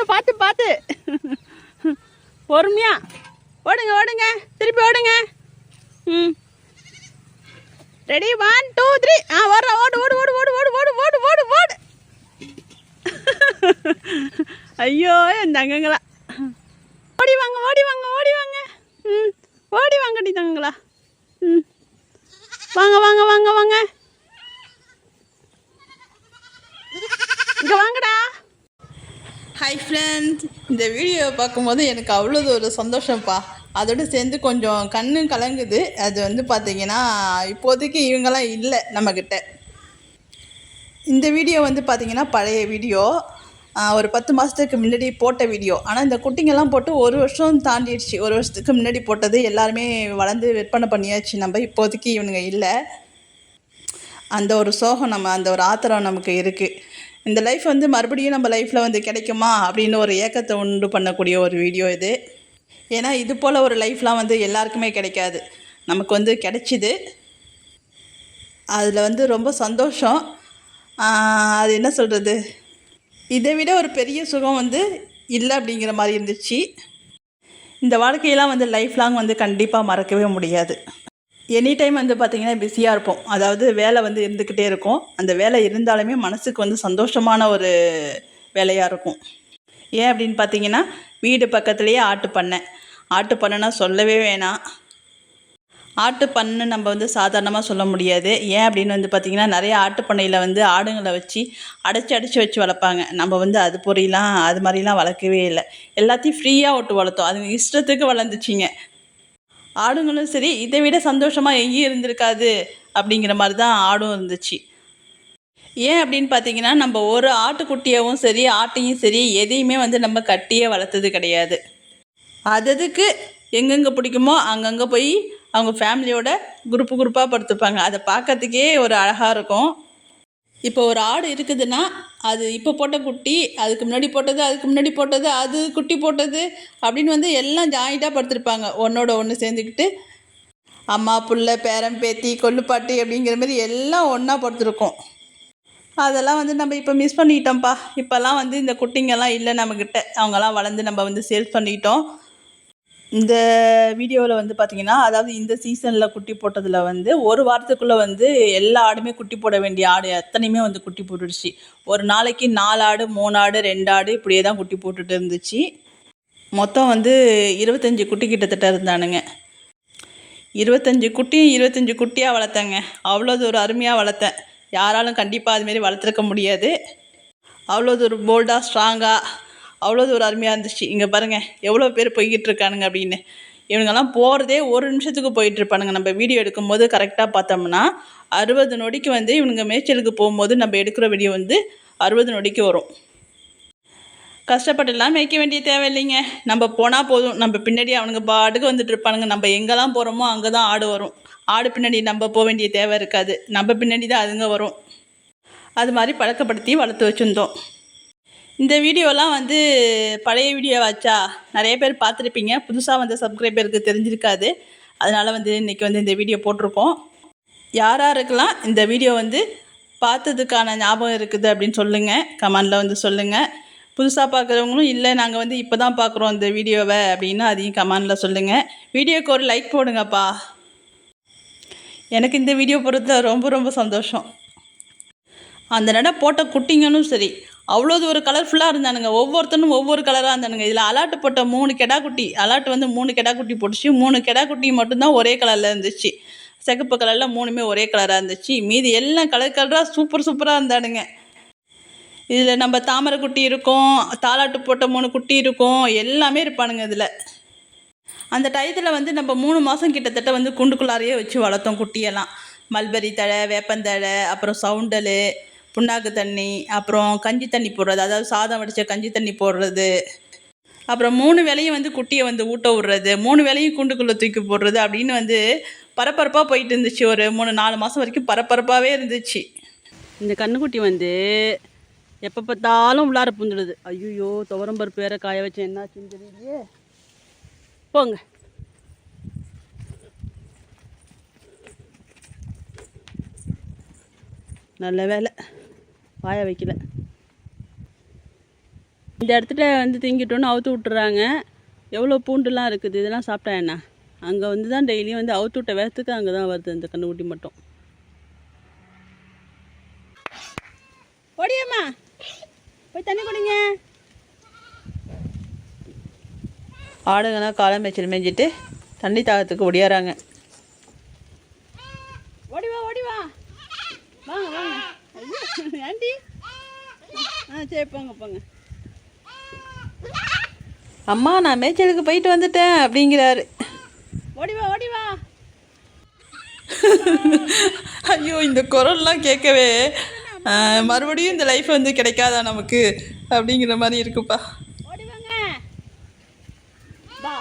Video பார்த்து பார்த்து. பொறுமையா. ஓடுங்க ஓடுங்க. திருப்பி ஓடுங்க. ம். ரெடி ஒன் டூ த்ரீ ஆ வர ஓடு ஓடு ஓடு ஓடு ஓடு ஓடு ஓடு ஓடு ஓடு. ஐயோ என் தங்கங்களா. ஓடி வாங்க ஓடி வாங்க ஓடி வாங்க. ம். ஓடி வாங்கடி தங்கங்களா. ம். வாங்க வாங்க வாங்க வாங்க. இங்கே வாங்கடா. ஹாய் ஃப்ரெண்ட்ஸ் இந்த வீடியோவை பார்க்கும்போது எனக்கு அவ்வளோது ஒரு சந்தோஷம்ப்பா. அதோடு சேர்ந்து கொஞ்சம் கண்ணு கலங்குது. அது வந்து பார்த்தீங்கன்னா இப்போதைக்கு இவங்கெல்லாம் இல்லை நம்மக்கிட்ட இந்த வீடியோ வந்து பார்த்திங்கன்னா பழைய வீடியோ ஒரு பத்து மாதத்துக்கு முன்னாடி போட்ட வீடியோ ஆனால் இந்த குட்டிங்கெல்லாம் போட்டு ஒரு வருஷம் தாண்டிடுச்சு. ஒரு வருஷத்துக்கு முன்னாடி போட்டது எல்லாருமே வளர்ந்து விற்பனை பண்ணியாச்சு. நம்ம இப்போதைக்கு இவனுங்க இல்லை. அந்த ஒரு சோகம் நம்ம அந்த ஒரு ஆத்திரம் நமக்கு இருக்குது இந்த லைஃப் வந்து மறுபடியும் நம்ம லைஃப்பில் வந்து கிடைக்குமா அப்படின்னு ஒரு ஏக்கத்தை உண்டு பண்ணக்கூடிய ஒரு வீடியோ இது. ஏன்னா இது போல் ஒரு லைஃப்லாம் வந்து எல்லாருக்குமே கிடைக்காது. நமக்கு வந்து கிடைச்சிது. அதில் வந்து ரொம்ப சந்தோஷம். அது என்ன சொல்கிறது இதை விட ஒரு பெரிய சுகம் வந்து இல்லை அப்படிங்கிற மாதிரி இருந்துச்சு. இந்த வாழ்க்கையெல்லாம் வந்து லைஃப் லாங் வந்து கண்டிப்பாக மறக்கவே முடியாது. எனி டைம் வந்து பார்த்திங்கன்னா பிஸியாக இருப்போம். அதாவது வேலை வந்து இருந்துக்கிட்டே இருக்கும். அந்த வேலை இருந்தாலுமே மனசுக்கு வந்து சந்தோஷமான ஒரு வேலையாக இருக்கும். ஏன் அப்படின்னு பார்த்தீங்கன்னா வீடு பக்கத்துலேயே ஆட்டு பண்ணை. ஆட்டு பண்ணைனா சொல்லவே வேணாம். ஆட்டு பண்ணை நம்ம வந்து சாதாரணமாக சொல்ல முடியாது. ஏன் அப்படின்னு வந்து பார்த்திங்கன்னா நிறைய ஆட்டு பண்ணையில் வந்து ஆடுங்களை வச்சு அடைச்சி அடைச்சி வச்சு வளர்ப்பாங்க. நம்ம வந்து அது பொறியெலாம் அது மாதிரிலாம் வளர்க்கவே இல்லை. எல்லாத்தையும் ஃப்ரீயாக விட்டு வளர்த்தோம். அதுங்க இஷ்டத்துக்கு வளர்ந்துச்சிங்க. ஆடுங்களும் சரி இதை விட சந்தோஷமாக எங்கேயும் இருந்திருக்காது அப்படிங்கிற மாதிரி தான் ஆடும் இருந்துச்சு. ஏன் அப்படின்னு பார்த்தீங்கன்னா நம்ம ஒரு ஆட்டுக்குட்டியாகவும் சரி ஆட்டையும் சரி எதையுமே வந்து நம்ம கட்டியே வளர்த்தது கிடையாது. அததுக்கு எங்கெங்கே பிடிக்குமோ அங்கங்கே போய் அவங்க ஃபேமிலியோட குரூப்பு குரூப்பாக படுத்துப்பாங்க. அதை பார்க்கறதுக்கே ஒரு அழகாக இருக்கும். இப்போ ஒரு ஆடு இருக்குதுன்னா அது இப்போ போட்ட குட்டி அதுக்கு முன்னாடி போட்டது அதுக்கு முன்னாடி போட்டது அது குட்டி போட்டது அப்படின்னு வந்து எல்லாம் ஜாயிண்டாக படுத்திருப்பாங்க. ஒன்றோட ஒன்று சேர்ந்துக்கிட்டு அம்மா புள்ள பேரன் பேத்தி கொள்ளுப்பாட்டி அப்படிங்கிற மாதிரி எல்லாம் ஒன்றா படுத்துருக்கோம். அதெல்லாம் வந்து நம்ம இப்போ மிஸ் பண்ணிட்டோம்ப்பா. இப்போல்லாம் வந்து இந்த குட்டிங்கெல்லாம் இல்லை நம்மக்கிட்ட அவங்கெல்லாம் வளர்ந்து நம்ம வந்து சேல்ஸ் பண்ணிட்டோம். இந்த வீடியோவில் வந்து பார்த்தீங்கன்னா அதாவது இந்த சீசனில் குட்டி போட்டதில் வந்து ஒரு வாரத்துக்குள்ளே வந்து எல்லா ஆடுமே குட்டி போட வேண்டிய ஆடு எத்தனையுமே வந்து குட்டி போட்டுடுச்சு. ஒரு நாளைக்கு நாலு ஆடு மூணு ஆடு ரெண்டு ஆடு இப்படியே தான் குட்டி போட்டுட்டு இருந்துச்சு. மொத்தம் வந்து இருபத்தஞ்சி குட்டி கிட்டத்தட்ட இருந்தானுங்க. இருபத்தஞ்சி குட்டியும் இருபத்தஞ்சி குட்டியாக வளர்த்தேங்க. அவ்வளோ ஒரு அருமையாக வளர்த்தேன். யாராலும் கண்டிப்பாக அதுமாரி வளர்த்துருக்க முடியாது. அவ்வளோ ஒரு போல்டாக ஸ்ட்ராங்காக அவ்வளோ ஒரு அருமையாக இருந்துச்சு. இங்கே பாருங்கள் எவ்வளோ பேர் போய்கிட்டு இருக்கானுங்க அப்படின்னு. இவங்கெல்லாம் போகிறதே ஒரு நிமிஷத்துக்கு போயிட்டு இருப்பானுங்க. நம்ம வீடியோ எடுக்கும்போது கரெக்டாக பார்த்தோம்னா அறுபது நொடிக்கு வந்து இவனுங்க மேய்ச்சலுக்கு போகும்போது நம்ம எடுக்கிற வீடியோ வந்து அறுபது நொடிக்கு வரும். கஷ்டப்பட்டுலாம் மேய்க்க வேண்டிய தேவையில்லைங்க. நம்ம போனால் போதும். நம்ம பின்னாடி அவனுங்க பாட்டுக்கு வந்துட்டு இருப்பானுங்க. நம்ம எங்கெல்லாம் போகிறோமோ அங்கே தான் ஆடு வரும். ஆடு பின்னாடி நம்ம போக வேண்டிய தேவை இருக்காது. நம்ம பின்னாடி தான் அதுங்க வரும். அது மாதிரி பழக்கப்படுத்தி வளர்த்து வச்சுருந்தோம். இந்த வீடியோலாம் வந்து பழைய வீடியோ வச்சா நிறைய பேர் பார்த்துருப்பீங்க. புதுசாக வந்த சப்ஸ்கிரைபருக்கு தெரிஞ்சிருக்காது. அதனால் வந்து இன்றைக்கி வந்து இந்த வீடியோ போட்டிருக்கோம். யார் யாருக்கெல்லாம் இந்த வீடியோ வந்து பார்த்ததுக்கான ஞாபகம் இருக்குது அப்படின்னு சொல்லுங்கள் கமெண்டில் வந்து சொல்லுங்கள் புதுசாக பார்க்குறவங்களும் இல்லை நாங்கள் வந்து இப்போ தான் பார்க்குறோம் இந்த வீடியோவை அப்படின்னு அதையும் கமெண்டில் சொல்லுங்கள் வீடியோக்கு ஒரு லைக் போடுங்கப்பா. எனக்கு இந்த வீடியோ பொறுத்த ரொம்ப ரொம்ப சந்தோஷம். அந்த நட போட்ட குட்டிங்களும் சரி அவ்வளோ ஒரு கலர்ஃபுல்லாக இருந்தானுங்க. ஒவ்வொருத்தனும் ஒவ்வொரு கலராக இருந்தானுங்க. இதில் அலாட்டு போட்ட மூணு கெடா குட்டி அலாட்டு வந்து மூணு கெடா குட்டி போட்டுச்சு. மூணு கெடா குட்டி மட்டும்தான் ஒரே கலரில் இருந்துச்சு. சிகப்பு கலரில் மூணுமே ஒரே கலராக இருந்துச்சு. மீதி எல்லாம் கலர் கலராக சூப்பர் சூப்பராக இருந்தானுங்க. இதில் நம்ம தாமரை குட்டி இருக்கும் தாலாட்டு போட்ட மூணு குட்டி இருக்கும் எல்லாமே இருப்பானுங்க இதில். அந்த டயத்தில் வந்து நம்ம மூணு மாதம் கிட்டத்தட்ட வந்து குண்டுக்குள்ளாரையே வச்சு வளர்த்தோம் குட்டியெல்லாம். மல்பெரி தழை வேப்பந்தழை அப்புறம் சவுண்டலு புண்ணாக்கு தண்ணி அப்புறம் கஞ்சி தண்ணி போடுறது அதாவது சாதம் வடித்த கஞ்சி தண்ணி போடுறது. அப்புறம் மூணு வேலையும் வந்து குட்டியை வந்து ஊட்ட விடுறது மூணு வேலையும் கூண்டுக்குள்ளே தூக்கி போடுறது அப்படின்னு வந்து பரபரப்பாக போயிட்டு இருந்துச்சு. ஒரு மூணு நாலு மாதம் வரைக்கும் பரபரப்பாகவே இருந்துச்சு. இந்த கண்ணுக்குட்டி வந்து எப்போ பார்த்தாலும் உள்ளார புந்துடுது. ஐயோ துவரம்பருப்பு வேற காய வச்சு என்னாச்சுன்னு தெரியலையே. போங்க. நல்ல வேலை வாய வைக்கல. இந்த இடத்துல வந்து திங்கிட்டோன்னு அவுத்து விட்டுறாங்க. எவ்வளோ பூண்டுலாம் இருக்குது? இதெல்லாம் சாப்பிட்டா என்ன? அங்கே வந்து தான் டெய்லியும் வந்து அவுத்து விட்ட வேகத்துக்கு அங்கே தான் வருது இந்த கண்ணுக்குட்டி மட்டும். ஓடியம்மா. போய் தண்ணி குடிங்க. ஆடுங்கெல்லாம் காலம் மேய்ச்சல் மேய்ஞ்சிட்டு தண்ணி தாகத்துக்கு ஒடியாறாங்க ஓடி வா ஓடி வா வாங்க வாங்க ஐயோ, ஆண்டி? ஆ சரி போங்க போங்க. அம்மா நான் மேய்ச்சலுக்கு போயிட்டு வந்துட்டேன் அப்படிங்கிறாரு. ஓடி வா ஓடி வா. ஐயோ இந்த குரல்லாம் கேட்கவே மறுபடியும் இந்த லைஃப் வந்து கிடைக்காதா நமக்கு? அப்படிங்கிற மாதிரி இருக்குப்பா. ஓடி வாங்க. வா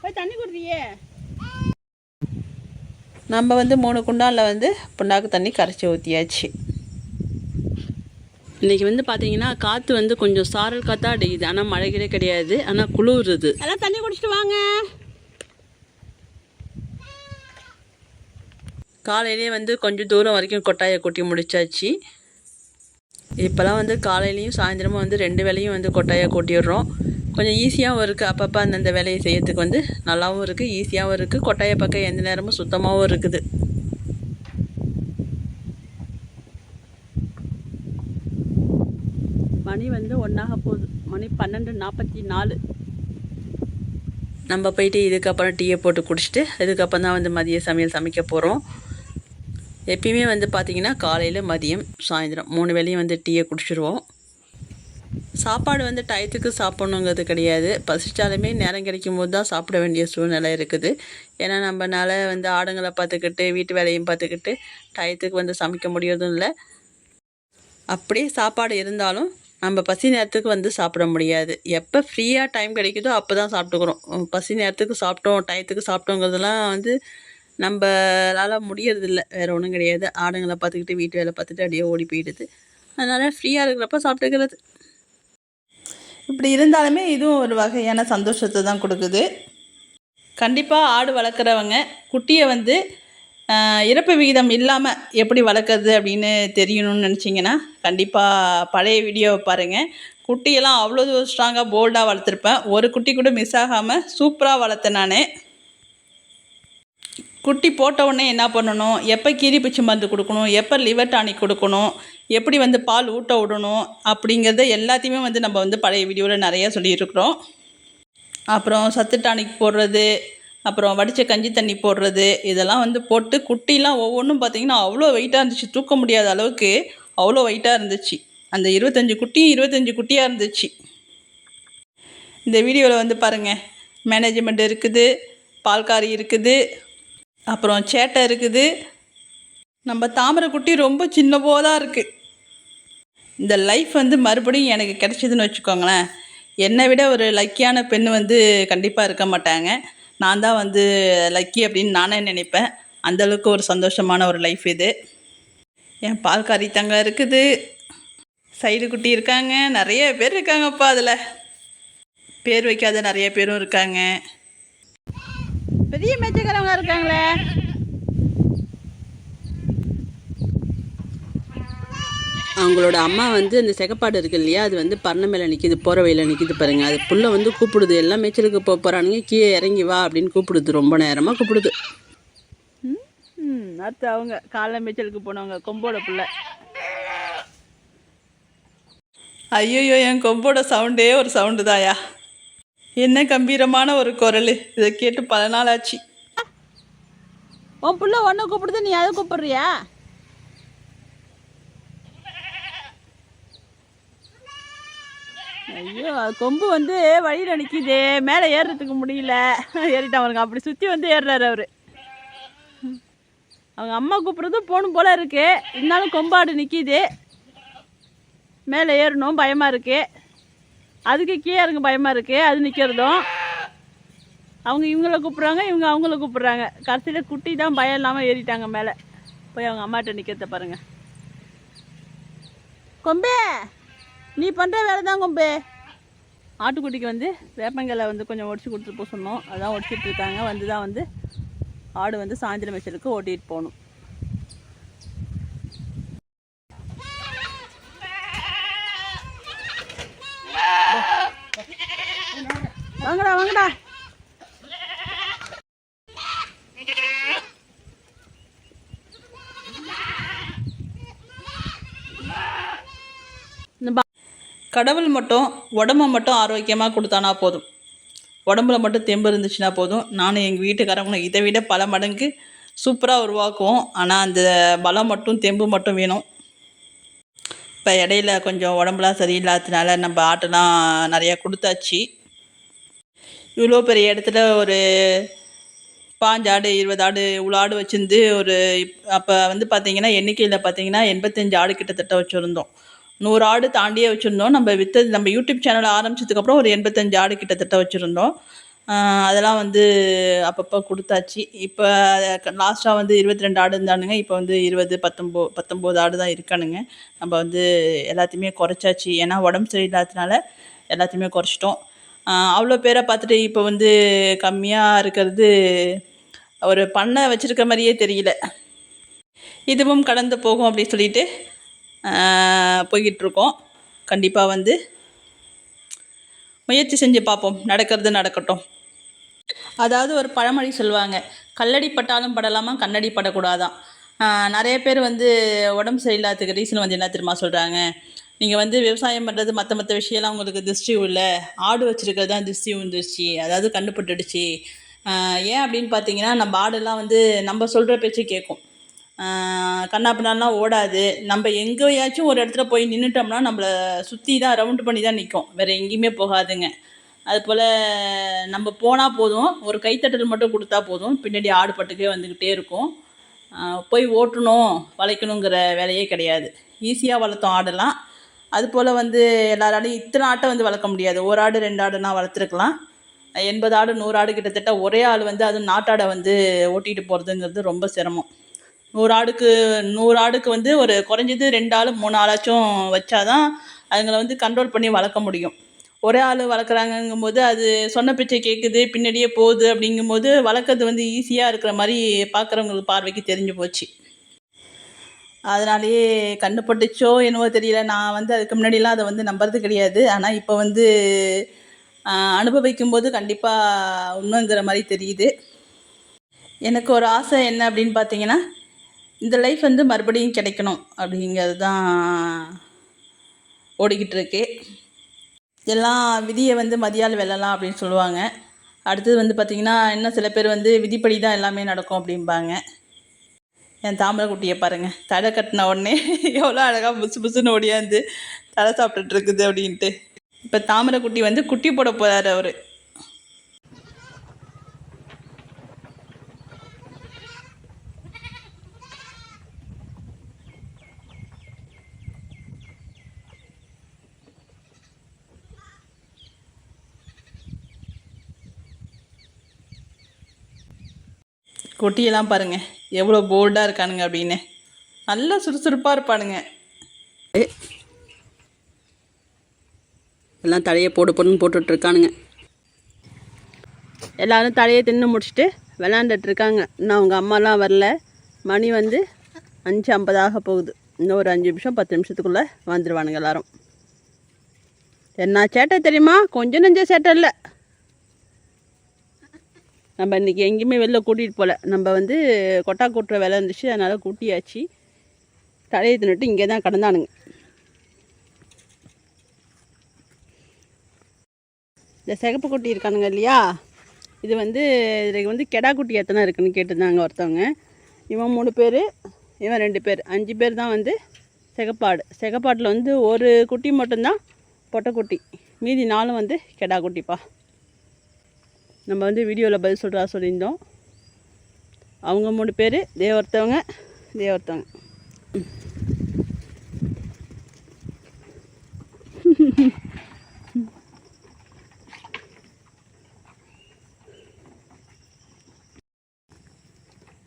போய் தண்ணி குடுறியே நம்ம வந்து மூணு குண்டானில் வந்து புண்ணாக்கு தண்ணி கரைச்சி ஊற்றியாச்சு இன்னைக்கு வந்து பார்த்தீங்கன்னா காற்று வந்து கொஞ்சம் சாரல் காற்றா அடிக்குது. ஆனால் மழைகளே கிடையாது. ஆனால் குளிருது. எல்லாம் தண்ணி குடிச்சிட்டு வாங்க. காலையிலே வந்து கொஞ்சம் தூரம் வரைக்கும் கொட்டாயை கொட்டி முடிச்சாச்சு. இப்போலாம் வந்து காலையிலையும் சாயந்தரமும் வந்து ரெண்டு வேலையும் வந்து கொட்டாயை கொட்டிடுறோம். கொஞ்சம் ஈஸியாகவும் இருக்குது அப்பப்போ அந்தந்த வேலையை செய்யறதுக்கு வந்து நல்லாவும் இருக்குது ஈஸியாகவும் இருக்குது கொட்டாயை பக்கம் எந்த நேரமும் சுத்தமாகவும் இருக்குது. மணி வந்து ஒன்றாக போகுது. மணி பன்னெண்டு நாற்பத்தி நாலு நம்ம போயிட்டு இதுக்கப்புறம் டீயை போட்டு குடிச்சிட்டு இதுக்கப்புறம் தான் வந்து மதிய சமையல் சமைக்க போகிறோம் எப்பயுமே வந்து பார்த்திங்கன்னா காலையில் மதியம் சாயந்தரம் மூணு வேளையும் வந்து டீயை குடிச்சிருவோம். சாப்பாடு வந்து டயத்துக்கு சாப்பிட்ணுங்கிறது கிடையாது. பசிச்சாலுமே நேரம் கிடைக்கும் போது தான் சாப்பிட வேண்டிய சூழ்நிலை இருக்குது. ஏன்னா நம்மனால வந்து ஆடுங்களை பார்த்துக்கிட்டு வீட்டு வேலையும் பார்த்துக்கிட்டு டயத்துக்கு வந்து சமைக்க முடியறதும் இல்லை. அப்படியே சாப்பாடு இருந்தாலும் நம்ம பசி நேரத்துக்கு வந்து சாப்பிட முடியாது. எப்போ ஃப்ரீயாக டைம் கிடைக்குதோ அப்போ தான் சாப்பிட்டுக்கிறோம் பசி நேரத்துக்கு சாப்பிட்டோம் டயத்துக்கு சாப்பிட்டோங்கிறதுலாம் வந்து நம்மளால் முடியறதில்ல. வேறு ஒன்றும் கிடையாது. ஆடுங்களை பார்த்துக்கிட்டு வீட்டு வேலை பார்த்துட்டு அப்படியே ஓடி போயிடுது. அதனால் ஃப்ரீயாக இருக்கிறப்ப சாப்பிட்டுக்கிறது. இப்படி இருந்தாலுமே இதுவும் ஒரு வகையான சந்தோஷத்தை தான் கொடுக்குது. கண்டிப்பாக ஆடு வளர்க்குறவங்க குட்டியை வந்து இறப்பு விகிதம் இல்லாமல் எப்படி வளர்க்குறது அப்படின்னு தெரியணும்னு நினச்சிங்கன்னா கண்டிப்பாக பழைய வீடியோவை பாருங்கள் குட்டியெல்லாம் அவ்வளோ ஸ்ட்ராங்காக போல்டாக வளர்த்துருப்பேன். ஒரு குட்டி கூட மிஸ் ஆகாமல் சூப்பராக வளர்த்தேன் நான். குட்டி போட்ட உடனே என்ன பண்ணணும்? எப்போ கீரி பிச்சு மருந்து கொடுக்கணும்? எப்போ லிவர் டானிக் கொடுக்கணும்? எப்படி வந்து பால் ஊட்ட விடணும்? அப்படிங்கிறத எல்லாத்தையுமே வந்து நம்ம வந்து பழைய வீடியோவில் நிறைய சொல்லியிருக்கிறோம். அப்புறம் சத்து டானிக் போடுறது அப்புறம் வடித்த கஞ்சி தண்ணி போடுறது இதெல்லாம் வந்து போட்டு குட்டிலாம் ஒவ்வொன்றும் பார்த்திங்கன்னா அவ்வளோ வெயிட்டாக இருந்துச்சு. தூக்க முடியாத அளவுக்கு அவ்வளோ வெயிட்டாக இருந்துச்சு. அந்த இருபத்தஞ்சி குட்டியும் இருபத்தஞ்சி குட்டியாக இருந்துச்சு. இந்த வீடியோவில் வந்து பாருங்கள் மேனேஜ்மெண்ட் இருக்குது பால்காரி இருக்குது அப்புறம் சேட்டை இருக்குது. நம்ம தாமரை குட்டி ரொம்ப சின்ன தான் இருக்குது இந்த லைஃப் வந்து மறுபடியும் எனக்கு கிடைச்சிதுன்னு வச்சுக்கோங்களேன். என்னை விட ஒரு லக்கியான பெண் வந்து கண்டிப்பாக இருக்க மாட்டாங்க. நான் தான் வந்து லக்கி அப்படின்னு நானே நினைப்பேன். அந்தளவுக்கு ஒரு சந்தோஷமான ஒரு லைஃப் இது. என் பால்காரி தங்க இருக்குது. சைடு குட்டி இருக்காங்க. நிறைய பேர் இருக்காங்கப்பா அதில். பேர் வைக்காத நிறைய பேரும் இருக்காங்க. பெரிய மேச்சக்காரவங்க இருக்காங்களே? அவங்களோட அம்மா வந்து அந்த செகப்பாடு இருக்கு இல்லையா அது வந்து பரண மேலே நிற்கிது போகிற வழியில் நிற்கிது பாருங்க. அது புள்ள வந்து கூப்பிடுது எல்லாம் மேய்ச்சலுக்கு போக போகிறானுங்க கீழே இறங்கி வா அப்படின்னு கூப்பிடுது ரொம்ப நேரமாக கூப்பிடுது. ம் அடுத்து அவங்க காலைல மேய்ச்சலுக்கு போனவங்க கொம்போட புள்ள. ஐயோ என் கொம்போட சவுண்டே ஒரு சவுண்டு தாயா. என்ன கம்பீரமான ஒரு குரல். இதை கேட்டு பல நாள் ஆச்சு. உன் புள்ள ஒன்றை கூப்பிடுது நீ அதை கூப்பிடுறியா? ஐயோ கொம்பு வந்து வழியில் நிற்கிது மேலே ஏறுறதுக்கு முடியல. ஏறிட்டான் அவருங்க அப்படி சுற்றி வந்து ஏறுறாரு அவர். அவங்க அம்மா கூப்பிட்றதும் போகணும் போல இருக்கு. இருந்தாலும் கொம்பாடு நிற்கிது மேலே ஏறணும். பயமாக இருக்கு. அதுக்கு கீழே இறங்க பயமாக இருக்கு. அது நிற்கிறதும் அவங்க இவங்கள கூப்பிட்றாங்க இவங்க அவங்கள கூப்பிட்றாங்க. கடைசியில் குட்டி தான் பயம் இல்லாமல் ஏறிட்டாங்க மேலே. போய் அவங்க அம்மாட்ட நிற்கிறத பாருங்கள் கொம்பே! நீ பண்ணுற வேலை தான் கொம்பே. ஆட்டுக்குட்டிக்கு வந்து வேப்பங்கலை வந்து கொஞ்சம் ஒடிச்சு கொடுத்துட்டு போக சொன்னோம். அதான் ஒடிச்சிட்டு இருக்காங்க. வந்து தான் வந்து ஆடு வந்து சாயந்தரம் வச்சலுக்கு ஓட்டிகிட்டு போகணும் வாங்கடா இந்த பா கடவுள் மட்டும் உடம்ப மட்டும் ஆரோக்கியமாக கொடுத்தானா போதும். உடம்புல மட்டும் தெம்பு இருந்துச்சுன்னா போதும். நானும் எங்கள் வீட்டுக்காரங்களும் இதை விட பல மடங்கு சூப்பராக உருவாக்குவோம். ஆனால் அந்த பலம் மட்டும் தெம்பு மட்டும் வேணும். இப்போ இடையில கொஞ்சம் உடம்புலாம் சரியில்லாததுனால நம்ம ஆட்டெல்லாம் நிறையா கொடுத்தாச்சு. இவ்வளோ பெரிய இடத்துல ஒரு பாஞ்சு ஆடு இருபது ஆடு இவ்வளோ ஆடு வச்சுருந்து ஒரு அப்போ வந்து பார்த்திங்கன்னா எண்ணிக்கையில் பார்த்தீங்கன்னா எண்பத்தஞ்சு ஆடு கிட்டத்தட்ட வச்சுருந்தோம். நூறு ஆடு தாண்டியே வச்சுருந்தோம். நம்ம விற்றது நம்ம யூடியூப் சேனல் ஆரம்பிச்சதுக்கப்புறம் ஒரு எண்பத்தஞ்சு ஆடு கிட்டத்தட்ட வச்சுருந்தோம். அதெல்லாம் வந்து அப்பப்போ கொடுத்தாச்சு. இப்போ லாஸ்ட்டாக வந்து இருபத்தி ரெண்டு ஆடு இருந்தானுங்க. இப்போ வந்து இருபது பத்தொம்போ பத்தொம்போது ஆடு தான் இருக்கானுங்க. நம்ம வந்து எல்லாத்தையுமே குறைச்சாச்சு. ஏன்னா உடம்பு சரியில்லாததுனால எல்லாத்தையுமே குறைச்சிட்டோம். அவ்வளோ பேரை பார்த்துட்டு இப்போ வந்து கம்மியாக இருக்கிறது ஒரு பண்ணை வச்சுருக்க மாதிரியே தெரியல. இதுவும் கடந்து போகும் அப்படின்னு சொல்லிட்டு போய்கிட்டுருக்கோம் கண்டிப்பாக வந்து முயற்சி செஞ்சு பார்ப்போம் நடக்கிறது நடக்கட்டும். அதாவது ஒரு பழமொழி சொல்லுவாங்க கல்லடி பட்டாலும் படலாமா கண்ணடி படக்கூடாதான். நிறைய பேர் வந்து உடம்பு சரியில்லாததுக்கு ரீசன் வந்து என்ன தெரியுமா சொல்கிறாங்க நீங்கள் வந்து விவசாயம் பண்ணுறது மற்ற மற்ற விஷயம்லாம் உங்களுக்கு திருஷ்டி இல்லை ஆடு வச்சுருக்கிறது தான் திருஷ்டி உந்துருச்சு அதாவது கண்டுபட்டுடுச்சு. ஏன் அப்படின்னு பார்த்தீங்கன்னா நம்ம ஆடெல்லாம் வந்து நம்ம சொல்கிற பேச்சு கேட்கும் கண்ணாப்பினாலாம் ஓடாது. நம்ம எங்கேயாச்சும் ஒரு இடத்துல போய் நின்றுட்டோம்னா நம்மளை சுற்றி தான் ரவுண்டு பண்ணி தான் நிற்கும் வேறு எங்கேயுமே போகாதுங்க. அதுபோல் நம்ம போனால் போதும். ஒரு கைத்தட்டல் மட்டும் கொடுத்தா போதும். பின்னாடி ஆடு பட்டுக்கே வந்துக்கிட்டே இருக்கும். போய் ஓட்டணும் வளைக்கணுங்கிற வேலையே கிடையாது. ஈஸியாக வளர்த்தோம் ஆடெல்லாம். அதுபோல் வந்து எல்லாராலையும் இத்தனை ஆட்டை வந்து வளர்க்க முடியாது. ஒரு ஆடு ரெண்டு ஆடுனா வளர்த்துருக்கலாம். எண்பது ஆடு நூறு ஆடு கிட்டத்தட்ட ஒரே ஆள் வந்து அதுவும் நாட்டாடை வந்து ஓட்டிகிட்டு போகிறதுங்கிறது ரொம்ப சிரமம். நூறு ஆடுக்கு நூறு ஆடுக்கு வந்து ஒரு குறைஞ்சது ரெண்டு ஆள் மூணு ஆளாச்சும் வச்சாதான் அதுங்களை வந்து கண்ட்ரோல் பண்ணி வளர்க்க முடியும். ஒரே ஆள் வளர்க்குறாங்கங்கும்போது அது சொன்ன பிச்சை கேட்குது பின்னாடியே போகுது அப்படிங்கும்போது வளர்க்குறது வந்து ஈஸியாக இருக்கிற மாதிரி பார்க்குறவங்களுக்கு பார்வைக்கு தெரிஞ்சு போச்சு. அதனாலேயே கண்ணு பட்டுச்சோ என்னவோ தெரியல. நான் வந்து அதுக்கு முன்னாடிலாம் அதை வந்து நம்புறது கிடையாது. ஆனால் இப்போ வந்து அனுபவிக்கும்போது அனுபவிக்கும் போது கண்டிப்பாக உண்மைங்கிற மாதிரி தெரியுது. எனக்கு ஒரு ஆசை என்ன அப்படின்னு பார்த்தீங்கன்னா இந்த லைஃப் வந்து மறுபடியும் கிடைக்கணும் அப்படிங்கிறது தான் ஓடிக்கிட்டு இருக்கு எல்லாம் விதியை வந்து மதியால் வெல்லலாம் அப்படின்னு சொல்லுவாங்க. அடுத்தது வந்து பார்த்திங்கன்னா இன்னும் சில பேர் வந்து விதிப்படி தான் எல்லாமே நடக்கும் அப்படிம்பாங்க. என் தாமரை குட்டியை பாருங்கள் தடை கட்டின உடனே எவ்வளோ அழகாக புசு புசுன்னு ஓடியாந்து தலை சாப்பிட்டுட்டு இருக்குது அப்படின்ட்டு. இப்போ தாமரை குட்டி வந்து குட்டி போட போகிறாரு அவர். குட்டியெல்லாம் பாருங்கள் எவ்வளோ போல்டாக இருக்கானுங்க அப்படின்னு. நல்லா சுறுசுறுப்பாக இருப்பானுங்க. எல்லாம் தலையை போடு போடுன்னு போட்டுட்டு இருக்கானுங்க. எல்லாரும் தலையை தின்னு முடிச்சுட்டு விளாண்டுட்டு இருக்காங்க. இன்னும் அவங்க அம்மாலாம் வரல. மணி வந்து அஞ்சு ஐம்பதாக போகுது. இன்னும் ஒரு அஞ்சு நிமிஷம் பத்து நிமிஷத்துக்குள்ளே வந்துடுவானுங்க எல்லாரும். என்ன சேட்டை தெரியுமா? கொஞ்சம் நெஞ்ச சேட்டை இல்லை. நம்ம இன்றைக்கி எங்கேயுமே வெளில கூட்டிகிட்டு போகல நம்ம வந்து கொட்டா கூட்டுற வேலை இருந்துச்சு அதனால் கூட்டியாச்சு. தலையை தின்னுட்டு இங்கே தான் கடந்தானுங்க. இந்த சிகப்பு குட்டி இருக்கானுங்க இல்லையா? இது வந்து இதில் வந்து கெடா குட்டி எத்தனை இருக்குன்னு கேட்டிருந்தாங்க ஒருத்தவங்க. இவன் மூணு பேர் இவன் ரெண்டு பேர். அஞ்சு பேர் தான் வந்து சிகப்பாடு. சிகப்பாட்டில் வந்து ஒரு குட்டி மட்டும்தான் பொட்டைக்குட்டி மீதி நாலும் வந்து கெடா குட்டிப்பா. நம்ம வந்து வீடியோவில் பதில் சொல்கிறா சொல்லியிருந்தோம். அவங்க மூணு பேர் தேவர்த்தவங்க தேவர்த்தவங்க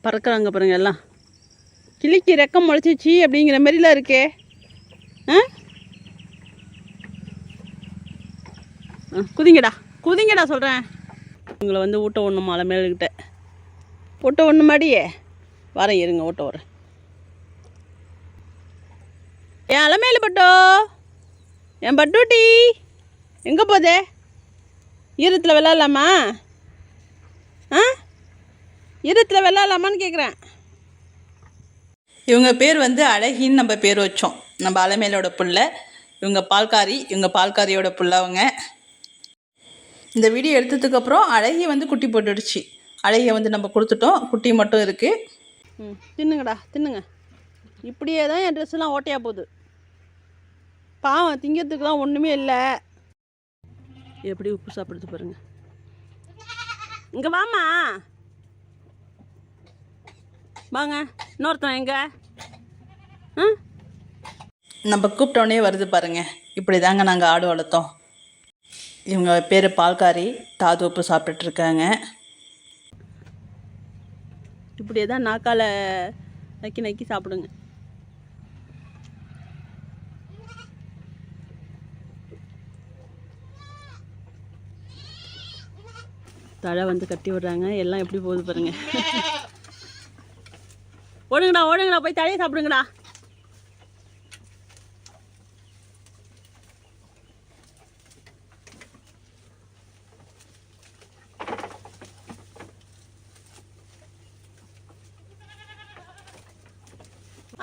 பறக்கிறாங்க பாருங்கள் பாருங்க எல்லாம். கிளிக்கு ரெக்கம் முளைச்சிச்சு அப்படிங்கிற மாதிரிலாம் இருக்கே. ஆ? ஆ, குதிங்கடா குதிங்கடா சொல்கிறேன் உங்களை வந்து ஊட்ட ஒன்று மலை மேலுக்கிட்ட ஊட்ட ஒன்று மாடியே. வரேன் இருங்க ஊட்ட வரேன். என் அலமேலு பட்டோ? என் பட்டூட்டி? எங்கே போதே? ஈரத்தில் விளாட்லாமா ஆ? ஈரத்தில் விளாட்லாமான்னு கேட்குறேன் இவங்க பேர் வந்து அழகின்னு நம்ம பேர் வச்சோம். நம்ம அலமேலோட புள்ள. இவங்க பால்காரி. இவங்க பால்காரியோட புள்ள அவங்க. இந்த வீடியோ எடுத்ததுக்கப்புறம் அழகி வந்து குட்டி போட்டுடுச்சு. அழகியை வந்து நம்ம கொடுத்துட்டோம். குட்டி மட்டும் இருக்குது ம் தின்னுங்கடா தின்னுங்க. இப்படியே தான் என் ட்ரெஸ்ஸெல்லாம் ஓட்டையாக போகுது. பாவம் திங்கிறதுக்குலாம் ஒன்றுமே இல்லை. எப்படி உப்பு சாப்பிடுது பாருங்க. இங்கே வாம்மா. வாங்க இன்னொருத்தன் எங்க? ஆ? நம்ம கூப்பிட்டோன்னே வருது பாருங்க. இப்படி தாங்க நாங்கள் ஆடு வளர்த்தோம். இவங்க பேர் பால்காரி தாது உப்பு சாப்பிட்டுட்டு இப்படியே தான் நாக்கால் நக்கி நக்கி சாப்பிடுங்க. தழை வந்து கட்டி விடுறாங்க. எல்லாம் எப்படி போகுது பாருங்க. ஓடுங்கடா ஓடுங்கடா போய் தழையை சாப்பிடுங்கடா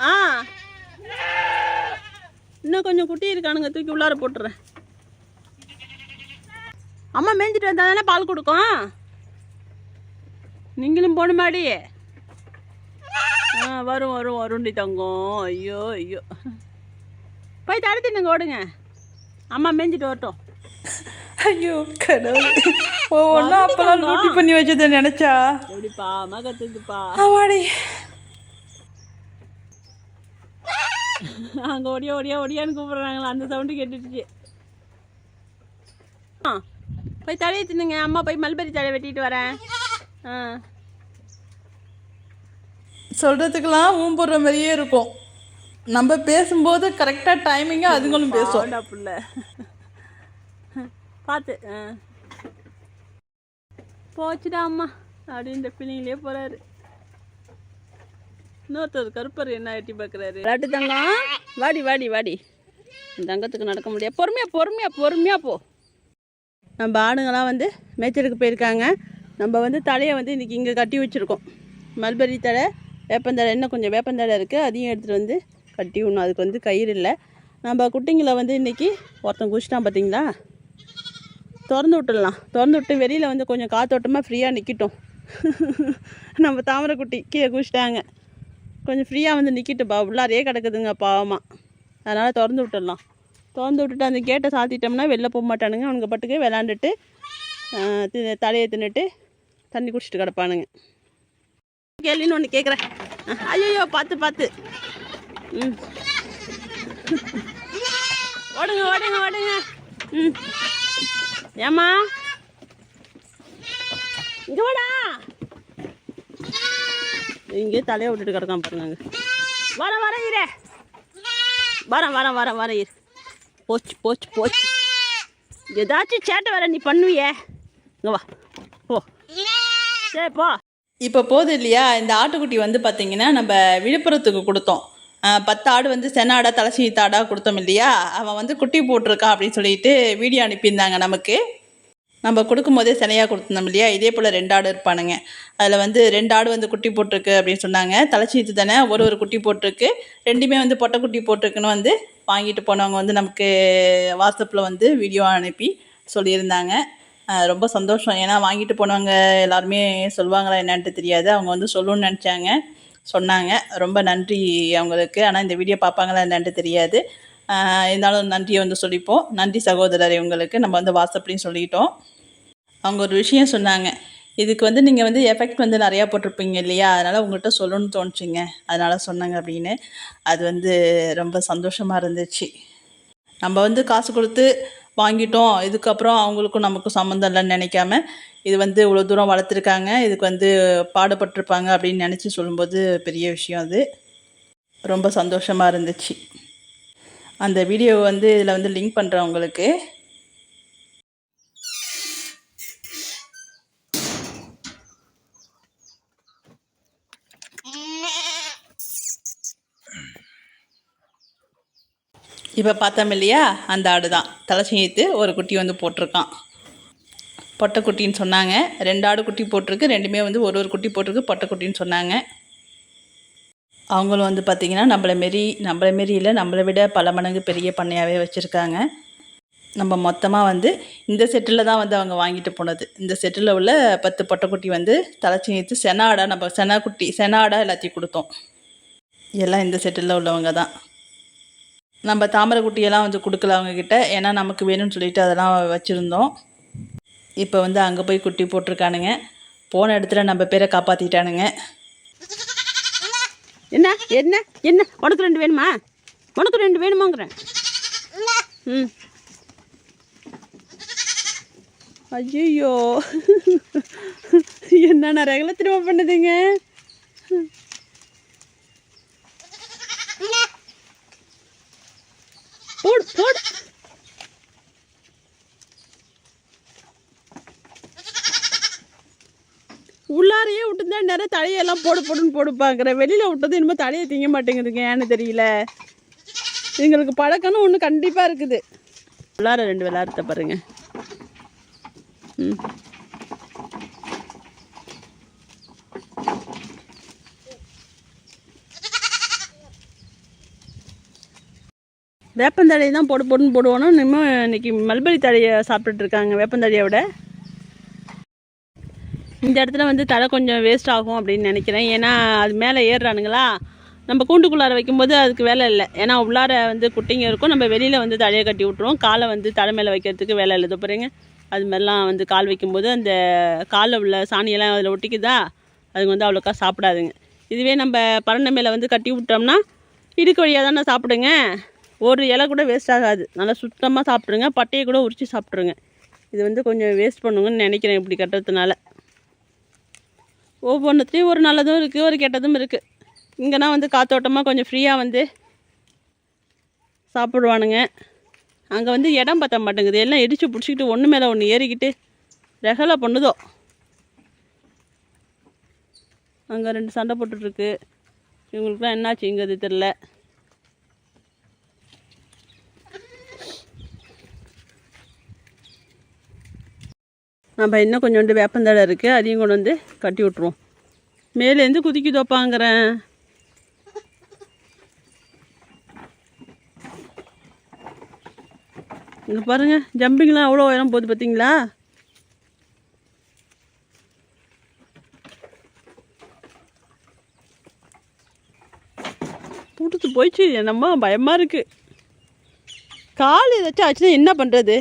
ஆ இன்னும் கொஞ்சம் குட்டி இருக்கானுங்க தூக்கி உள்ளார போட்டுறேன். அம்மா மேய்ஞ்சிட்டு வந்தா தானே பால் கொடுக்கும்? நீங்களும் போகணுமாடி ஆ வரும் வரும் வரும்டி தங்கம். ஐயோ ஐயோ. போய் தடுத்து தின்னுங்க ஓடுங்க. அம்மா மேய்ஞ்சிட்டு வரட்டும். ஐயோ கடவுள். ஒவ்வொன்றா அப்பெல்லாம் லூட்டி பண்ணி வச்சதை நினச்சா? எப்படிப்பா மகத்துக்குப்பா ஆமாடி. அங்கே ஓடியா ஓடியா ஓடியான்னு கூப்பிட்றாங்களா அந்த சவுண்டு கேட்டுடுச்சு. ஆ போய் தலையை தின்னுங்க. அம்மா போய் மல்பெரி தழையை வெட்டிட்டு வரேன். ஆ. சொல்கிறதுக்கெல்லாம் ஊன் போடுற மாதிரியே இருக்கும். நம்ம பேசும்போது கரெக்டாக டைமிங்காக அதுங்களும் பாவண்டா புள்ள. பார்த்து ஆ. போச்சுடா அம்மா அப்படின்ற ஃபீலிங்லேயே போகிறாரு இன்னொருத்தர் கருப்பர் என்ன எட்டி பார்க்குறாரு விளாட்டு தங்கம். வாடி வாடி வாடி. தங்கத்துக்கு நடக்க முடியாது. பொறுமையாக பொறுமையாக பொறுமையாக போ. நம்ம ஆடுங்களாம் வந்து மேய்ச்சலுக்கு போயிருக்காங்க. நம்ம வந்து தலையை வந்து இன்றைக்கி இங்கே கட்டி வச்சுருக்கோம். மல்பெரி தழை வேப்பந்தழை இன்னும் கொஞ்சம் வேப்பந்தழை இருக்குது அதையும் எடுத்துகிட்டு வந்து கட்டி விடணும். அதுக்கு வந்து கயிறு இல்லை. நம்ம குட்டிங்களை வந்து இன்றைக்கி ஒருத்தன் குடிச்சிட்டான் பார்த்தீங்களா திறந்து விட்டுடலாம். திறந்து விட்டு வெளியில் வந்து கொஞ்சம் காத்தோட்டமாக ஃப்ரீயாக நிற்கட்டும் நம்ம தாமரை குட்டி கீழே குடிச்சிட்டாங்க கொஞ்சம் ஃப்ரீயாக வந்து நிற்கிட்டுப்பா உள்ளாரையே கிடக்குதுங்க பாவமாக அதனால் திறந்து விட்டுடலாம். திறந்து விட்டுட்டு அந்த கேட்டை சாத்திட்டோம்னா வெளில போக மாட்டானுங்க. அவனுங்க பட்டுக்கு விளாண்டுட்டு தி- தலையை தின்னுட்டு தண்ணி குடிச்சிட்டு கிடப்பானுங்க. கேள்வின்னு ஒன்று கேட்குறேன் ஐயோ பார்த்து பார்த்து. ம். ஓடுங்க ஓடுங்க ஓடுங்க. ம். ஏம்மா? இங்கே வாடா. இங்கே தலையை விட்டுட்டு கிடக்காம பாருங்க. வரேன் வரேன் இரு. வரேன் வரேன் வரேன் வரேன் இரு. போச்சு போச்சு போச்சு. ஏதாச்சும் சேட்டை வேற நீ பண்ணுவியே. இங்கே வா. போ. சரி போ. இப்போ போதும் இல்லையா? இந்த ஆட்டுக்குட்டி வந்து பார்த்தீங்கன்னா நம்ம விழுப்புரத்துக்கு கொடுத்தோம். பத்து ஆடு வந்து சென்னாடா தலசீத்தாடா கொடுத்தோம் இல்லையா? அவன் வந்து குட்டி போட்டிருக்கான் அப்படின்னு சொல்லிட்டு வீடியோ அனுப்பியிருந்தாங்க நமக்கு. நம்ம கொடுக்கும்போதே சினையாக கொடுத்துருந்தோம் இல்லையா? இதே போல் ரெண்டு ஆடு இருப்பானுங்க. அதில் வந்து ரெண்டு ஆடு வந்து குட்டி போட்டிருக்கு அப்படின்னு சொன்னாங்க. தலைச்சீத்து தானே? ஒரு ஒரு குட்டி போட்டிருக்கு. ரெண்டுமே வந்து பொட்டை குட்டி போட்டிருக்குன்னு வந்து வாங்கிட்டு போனவங்க வந்து நமக்கு வாட்ஸ்அப்பில் வந்து வீடியோ அனுப்பி சொல்லியிருந்தாங்க. ரொம்ப சந்தோஷம். ஏன்னா வாங்கிட்டு போனவங்க எல்லாருமே சொல்லுவாங்களா என்னன்ட்டு தெரியாது. அவங்க வந்து சொல்லணும்னு நினச்சாங்க. சொன்னாங்க. ரொம்ப நன்றி அவங்களுக்கு. ஆனால் இந்த வீடியோ பார்ப்பாங்களா என்னன்ட்டு தெரியாது. இருந்தாலும் நன்றியை வந்து சொல்லிப்போம். நன்றி சகோதரர் இவங்களுக்கு நம்ம வந்து வாட்ஸ்அப்லேயும் சொல்லிட்டோம். அவங்க ஒரு விஷயம் சொன்னாங்க. இதுக்கு வந்து நீங்கள் வந்து எஃபெக்ட் வந்து நிறையா போட்டிருப்பீங்க இல்லையா? அதனால் உங்கள்கிட்ட சொல்லணும்னு தோணுச்சிங்க. அதனால் சொன்னாங்க அப்படின்னு. அது வந்து ரொம்ப சந்தோஷமாக இருந்துச்சு. நம்ம வந்து காசு கொடுத்து வாங்கிட்டோம். இதுக்கப்புறம் அவங்களுக்கும் நமக்கும் சம்மந்தம் இல்லைன்னு நினைக்காம இது வந்து இவ்வளோ தூரம் வளர்த்துருக்காங்க. இதுக்கு வந்து பாடுபட்டிருப்பாங்க அப்படின்னு நினச்சி சொல்லும்போது பெரிய விஷயம் அது. ரொம்ப சந்தோஷமாக இருந்துச்சு. அந்த வீடியோ வந்து இதில் வந்து லிங்க் பண்ணுறேன் உங்களுக்கு. இப்போ பார்த்தோம் இல்லையா? அந்த ஆடு தான் தலை சேர்த்து ஒரு குட்டி வந்து போட்டிருக்கான். பொட்டைக்குட்டின்னு சொன்னாங்க. ரெண்டு ஆடு குட்டி போட்டிருக்கு. ரெண்டுமே வந்து ஒரு ஒரு குட்டி போட்டிருக்கு. பொட்டைக்குட்டின்னு சொன்னாங்க. அவங்களும் வந்து பார்த்திங்கன்னா நம்மளை மாரி நம்மளை மாரி இல்லை. நம்மளை விட பல மடங்கு பெரிய பண்ணையாகவே வச்சுருக்காங்க. நம்ம மொத்தமாக வந்து இந்த செட்டில் தான் வந்து அவங்க வாங்கிட்டு போனது. இந்த செட்டில் உள்ள பத்து பொட்டைக்குட்டி வந்து தலைச்சி நீத்து செனாடா நம்ம செனா குட்டி செனாடா எல்லாத்தையும் கொடுத்தோம். எல்லாம் இந்த செட்டில் உள்ளவங்க தான். நம்ம தாமரை குட்டியெல்லாம் வந்து கொடுக்கல அவங்கக்கிட்ட ஏன்னா நமக்கு வேணும்னு சொல்லிட்டு அதெல்லாம் வச்சுருந்தோம். இப்போ வந்து அங்கே போய் குட்டி போட்டிருக்கானுங்க. போன இடத்துல நம்ம பேரை காப்பாற்றிட்டானுங்க என்ன? என்ன? என்ன? உனக்கு ரெண்டு வேணுமா? உனக்கு ரெண்டு வேணுமாங்கிறேன் ம். ஐயோ என்னென்ன ரகலை திரும்ப பண்ணுதுங்க? போடு போடு. உள்ளாரையே விட்டுருந்தா நிறைய தலையெல்லாம் போடு போடுன்னு போடு பார்க்குறேன் வெளியில் விட்டது இனிமேல் தலையை திங்க மாட்டேங்குதுங்க ஏன்னு தெரியல. எங்களுக்கு பழக்கம்னு ஒன்று கண்டிப்பாக இருக்குது. உள்ளார ரெண்டு விளாட்றத பாருங்கள் ம். வேப்பந்தழையை தான் போட்டு போடுன்னு போடுவோன்னா இன்னும் இன்றைக்கி மல்பரி தழையை சாப்பிட்டுட்டு இருக்காங்க வேப்பந்தழையை விட இந்த இடத்துல வந்து தழை கொஞ்சம் வேஸ்ட் ஆகும் அப்படின்னு நினைக்கிறேன். ஏன்னா அது மேலே ஏறுறானுங்களா? நம்ம கூண்டுக்குள்ளார வைக்கும்போது அதுக்கு வேலை இல்லை. ஏன்னா உள்ளார வந்து குட்டிங்க இருக்கும். நம்ம வெளியில் வந்து தலையை கட்டி விட்ருவோம் காலை வந்து தலை மேலே வைக்கிறதுக்கு வேலை இல்லை. பாருங்க. அது மாதிரிலாம் வந்து கால் வைக்கும்போது அந்த காலில் உள்ள சாணியெல்லாம் அதில் ஒட்டிக்குதா? அதுங்க வந்து அவ்வளோக்கா சாப்பிடாதுங்க. இதுவே நம்ம பரண்டை மேலே வந்து கட்டி விட்டோம்னா இடுக்கு வழியாக தானே சாப்பிடுங்க. ஒரு இலை கூட வேஸ்ட் ஆகாது. நல்லா சுத்தமாக சாப்பிட்ருங்க பட்டையை கூட உரித்து சாப்பிட்ருங்க இது வந்து கொஞ்சம் வேஸ்ட் பண்ணுங்கன்னு நினைக்கிறேன் இப்படி கட்டுறதுனால. ஒவ்வொன்றுத்துலேயும் ஒரு நல்லதும் இருக்குது ஒரு கெட்டதும் இருக்குது இங்கேனா வந்து காத்தோட்டமாக கொஞ்சம் ஃப்ரீயாக வந்து சாப்பிடுவானுங்க. அங்கே வந்து இடம் பற்ற மாட்டேங்குது. எல்லாம் இடித்து பிடிச்சிக்கிட்டு ஒன்று மேலே ஒன்று ஏறிக்கிட்டு ரெகலை பண்ணுதோ? அங்கே ரெண்டு சண்டை போட்டுட்ருக்கு இவங்களுக்குலாம் என்னாச்சுங்கிறது தெரில நம்ம இன்னும் கொஞ்சோண்டு வேப்பந்தழை இருக்குது அதையும் கொண்டு வந்து கட்டி விட்ருவோம் மேலேருந்து குதிக்குதோப்பாங்கிறேன். இங்கே பாருங்க ஜம்பிங்லாம் அவ்வளோ உயரம் போகுது பார்த்தீங்களா? போட்டுட்டு போயிடுச்சு என்னம்மா பயமாக இருக்குது கால் ஏதாச்சும் ஆச்சுன்னா என்ன பண்ணுறது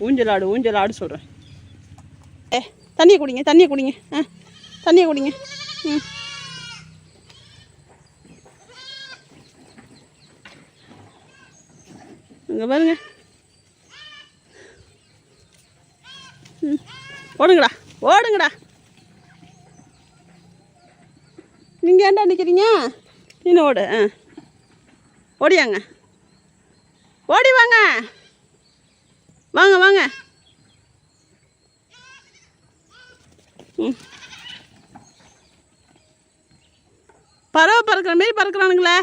ஊஞ்சல் ஆடு ஊஞ்சல் ஆடு சொல்கிறேன் ஏ தண்ணியை குடிங்க தண்ணியை குடிங்க. ஆ தண்ணியை குடிங்க. ம். இங்கே பாருங்க. ம். ஓடுங்கடா ஓடுங்கடா. நீங்கள் ஏன்டா நிற்கிறீங்க நீನು ஓடு ஆ. ஓடியாங்க. ஓடி வாங்க. வாங்க வாங்க. ம். பறவை பறக்கிற மாரி பறக்கிறானுங்களே.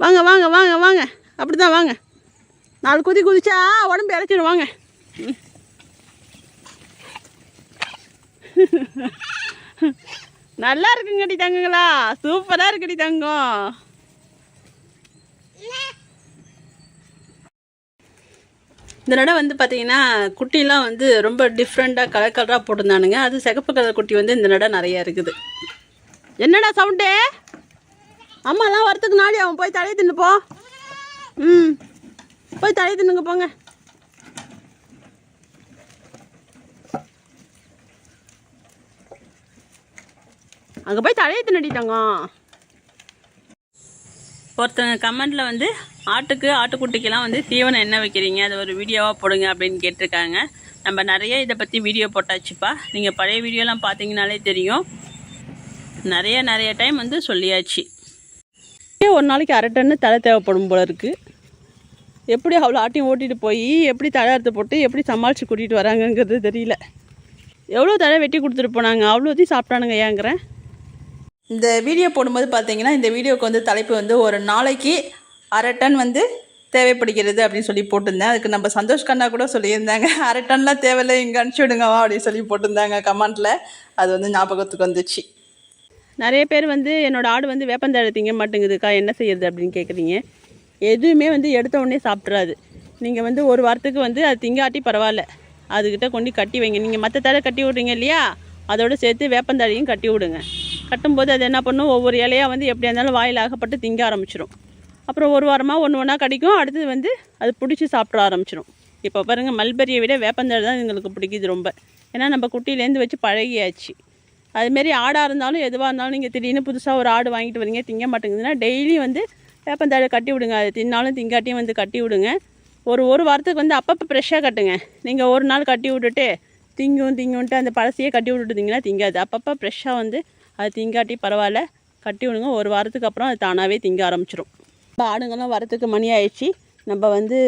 வாங்க வாங்க வாங்க வாங்க. அப்படி தான் வாங்க. நாலு குதி குதிச்சா உடம்பு இறச்சிடும் வாங்க. ம். நல்லா இருக்குங்கடி தங்கங்களா. சூப்பராக இருக்குடி தங்கம். இந்த நடை வந்து பார்த்தீங்கன்னா குட்டிலாம் வந்து ரொம்ப டிஃப்ரெண்ட்டாக கலர் கலராக போட்டிருந்தானுங்க. அது சிகப்பு கலர் குட்டி வந்து இந்த நடை நிறையா இருக்குது. என்னடா சவுண்டு அம்மாலாம் வரத்துக்கு நாடி அவன் போய் தலையை தின்னுப்போ ம். போய் தலையை தின்னுங்க போங்க. அங்கே போய் தலையை தின்னடிட்டாங்க ஒருத்தங்க கமெண்டில் வந்து ஆட்டுக்கு ஆட்டுக்குட்டிக்கெல்லாம் வந்து தீவனம் என்ன வைக்கிறீங்க? அது ஒரு வீடியோவாக போடுங்க அப்படின்னு கேட்டிருக்காங்க. நம்ம நிறைய இதை பற்றி வீடியோ போட்டாச்சுப்பா. நீங்கள் பழைய வீடியோலாம் பார்த்தீங்கனாலே தெரியும். நிறைய நிறைய டைம் வந்து சொல்லியாச்சு. ஒரு நாளைக்கு அரை டன்னு தலை தேவைப்படும் போல இருக்குது எப்படி அவ்வளோ ஆட்டையும் ஓட்டிகிட்டு போய் எப்படி தழாரத்தை போட்டு எப்படி சமாளித்து கூட்டிகிட்டு வராங்கங்கிறது தெரியல. எவ்வளோ தழை வெட்டி கொடுத்துட்டு போனாங்க? அவ்வளோத்தையும் சாப்பிட்டானுங்க ஏங்கிறேன் இந்த வீடியோ போடும்போது பார்த்தீங்கன்னா இந்த வீடியோக்கு வந்து தலைப்பு வந்து ஒரு நாளைக்கு அரை டன் வந்து தேவைப்படுகிறது அப்படின்னு சொல்லி போட்டிருந்தேன். அதுக்கு நம்ம சந்தோஷ் கண்ணா கூட சொல்லியிருந்தாங்க. அரை டன்லாம் தேவையில்லை இங்கே அனுப்பிச்சி விடுங்கவா அப்படின்னு சொல்லி போட்டிருந்தாங்க கமெண்ட்டில் அது வந்து ஞாபகத்துக்கு வந்துச்சு. நிறைய பேர் வந்து என்னோடய ஆடு வந்து வேப்பந்தழை திங்க மாட்டேங்குதுக்கா என்ன செய்யறது அப்படின்னு கேட்குறீங்க எதுவுமே வந்து எடுத்த உடனே சாப்பிட்றாது நீங்கள் வந்து ஒரு வாரத்துக்கு வந்து அது திங்காட்டி பரவாயில்ல. அதுக்கிட்ட கொண்டு கட்டி வைங்க. நீங்கள் மற்ற தடவை கட்டி விட்றீங்க இல்லையா? அதோடு சேர்த்து வேப்பந்தழையும் கட்டி விடுங்க. கட்டும்போது அது என்ன பண்ணும்? ஒவ்வொரு இலையாக வந்து எப்படியா இருந்தாலும் வாயில் ஆகப்பட்டு திங்க ஆரம்பிச்சிடும் அப்புறம் ஒரு வாரமாக ஒன்று ஒன்றா கடிக்கும். அடுத்தது வந்து அது பிடிச்சி சாப்பிட ஆரம்பிச்சிடும் இப்போ பாருங்கள் மல்பெரியை விட வேப்பந்தழை தான் எங்களுக்கு பிடிக்குது ரொம்ப. ஏன்னா நம்ம குட்டியிலேருந்து வச்சு பழகியாச்சு. அதுமாரி ஆடாக இருந்தாலும் எதுவாக இருந்தாலும் நீங்கள் திடீர்னு புதுசாக ஒரு ஆடு வாங்கிட்டு வரீங்க திங்க மாட்டேங்குதுன்னா டெய்லியும் வந்து வேப்பந்தாழை கட்டி விடுங்க. அது தின்னாலும் திங்காட்டியும் வந்து கட்டி விடுங்க. ஒரு ஒரு வாரத்துக்கு வந்து அப்பப்போ ஃப்ரெஷ்ஷாக கட்டுங்க. நீங்கள் ஒரு நாள் கட்டி விட்டுட்டு திங்கும் திங்கும்ட்டு அந்த பழசையே கட்டி விட்டுட்டீங்கன்னா திங்காது. அப்பப்போ ஃப்ரெஷ்ஷாக வந்து அது திங்காட்டி பரவாயில்ல கட்டி விடுங்க. ஒரு வாரத்துக்கு அப்புறம் அது தானாகவே திங்க ஆரம்பிச்சிடும் இப்போ ஆடுங்கெல்லாம் வரத்துக்கு மணி ஆயிடுச்சு. நம்ம வந்து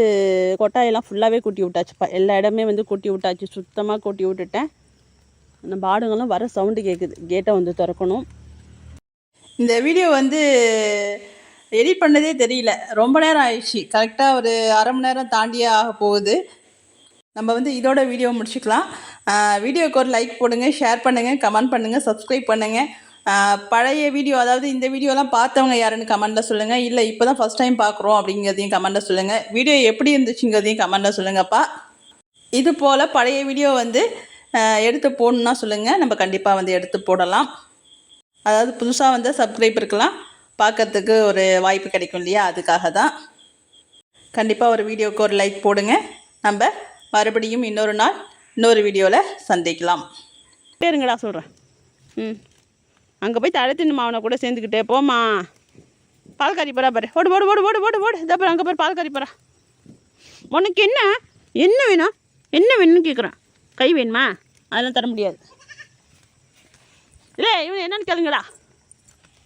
கொட்டாயெல்லாம் ஃபுல்லாகவே கூட்டி விட்டாச்சுப்பா. எல்லா இடமே வந்து கூட்டி விட்டாச்சு. சுத்தமாக கூட்டி விட்டுட்டேன். நம்ம ஆடுங்கெல்லாம் வர சவுண்டு கேட்குது கேட்டை வந்து திறக்கணும். இந்த வீடியோ வந்து எடிட் பண்ணதே தெரியல. ரொம்ப நேரம் ஆயிடுச்சு. கரெக்டாக ஒரு அரை மணி நேரம் தாண்டியே ஆக போகுது. நம்ம வந்து இதோட வீடியோ முடிச்சுக்கலாம். ஆஹ் வீடியோக்கு ஒரு லைக் போடுங்கள் ஷேர் பண்ணுங்கள் கமெண்ட் பண்ணுங்கள் சப்ஸ்கிரைப் பண்ணுங்கள் பழைய வீடியோ அதாவது இந்த வீடியோலாம் பார்த்தவங்க யாருன்னு கமெண்ட்டில் சொல்லுங்கள் இல்லை இப்போ தான் ஃபஸ்ட் டைம் பார்க்குறோம் அப்படிங்கிறதையும் கமெண்ட்டில் சொல்லுங்கள் வீடியோ எப்படி இருந்துச்சுங்கிறதையும் கமெண்ட்டில் சொல்லுங்கப்பா. இது போல் பழைய வீடியோ வந்து எடுத்து போடணுன்னா சொல்லுங்கள் நம்ம கண்டிப்பாக வந்து எடுத்து போடலாம். அதாவது புதுசாக வந்து சப்ஸ்கிரைபருக்கெல்லாம் பார்க்கறதுக்கு ஒரு வாய்ப்பு கிடைக்கும் இல்லையா? அதுக்காக தான் கண்டிப்பாக ஒரு வீடியோவுக்கு ஒரு லைக் போடுங்க. நம்ம மறுபடியும் இன்னொரு நாள் இன்னொரு வீடியோவில் சந்திக்கலாம். பேருங்கடா சொல்கிறேன் ம். அங்கே போய் தழை மாவனை அவனை கூட சேர்ந்துக்கிட்டே போமா பால் கறி போகிறா பாரு. ஓடு ஓடு ஓடு ஓடு ஓடு ஓடு. இதை பாரு அங்கே பாரு பால் கறி போகிறா உனக்கு என்ன? என்ன வேணும்? என்ன வேணும்னு கேட்குறான் கை வேணுமா? அதெல்லாம் தர முடியாது. இல்லை இவன் என்னன்னு கேளுங்கடா.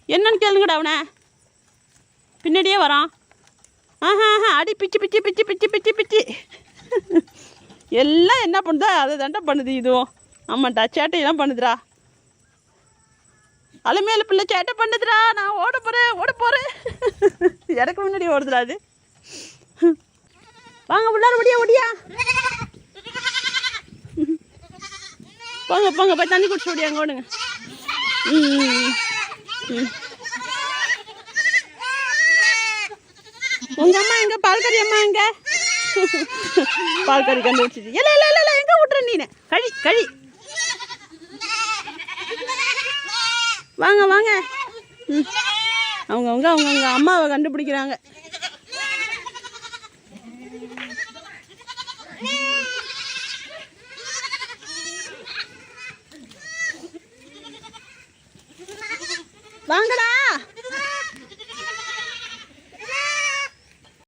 என்னன்னு கேளுங்கடா அவனை. பின்னாடியே வரான். ஆஹா ஆஹா அடி பிச்சு பிச்சு பிச்சு பிச்சு பிச்சு பிச்சு. எல்லாம் என்ன பண்ணுதா? அதை தாண்டா பண்ணுது இதுவும் ஆமாண்டா சேட்டையெல்லாம் பண்ணுதுடா. அலைமேல பிள்ளை சேட்டை பண்ணுதுடா. நான் ஓட போகிறேன் ஓட போகிறேன் எனக்கு முன்னாடி ஓடுதுடா அது. வாங்க உள்ளார முடியா முடியா போங்க போங்க போய் தண்ணி குடிச்சு ஓடியாங்க ஓடுங்க. ம் ம், அம்மா எங்கே? பால்கறி அம்மா எங்கே? பால் கறி கண்டுபிடிச்சிச்சு இல்லை இல்ல இல்ல இல்ல எங்க விட்டுற நீனு? கழி கழி. வாங்க வாங்க. ம். அவங்கவுங்க அவங்கவுங்க அம்மாவை கண்டுபிடிக்கிறாங்க. வாங்கடா.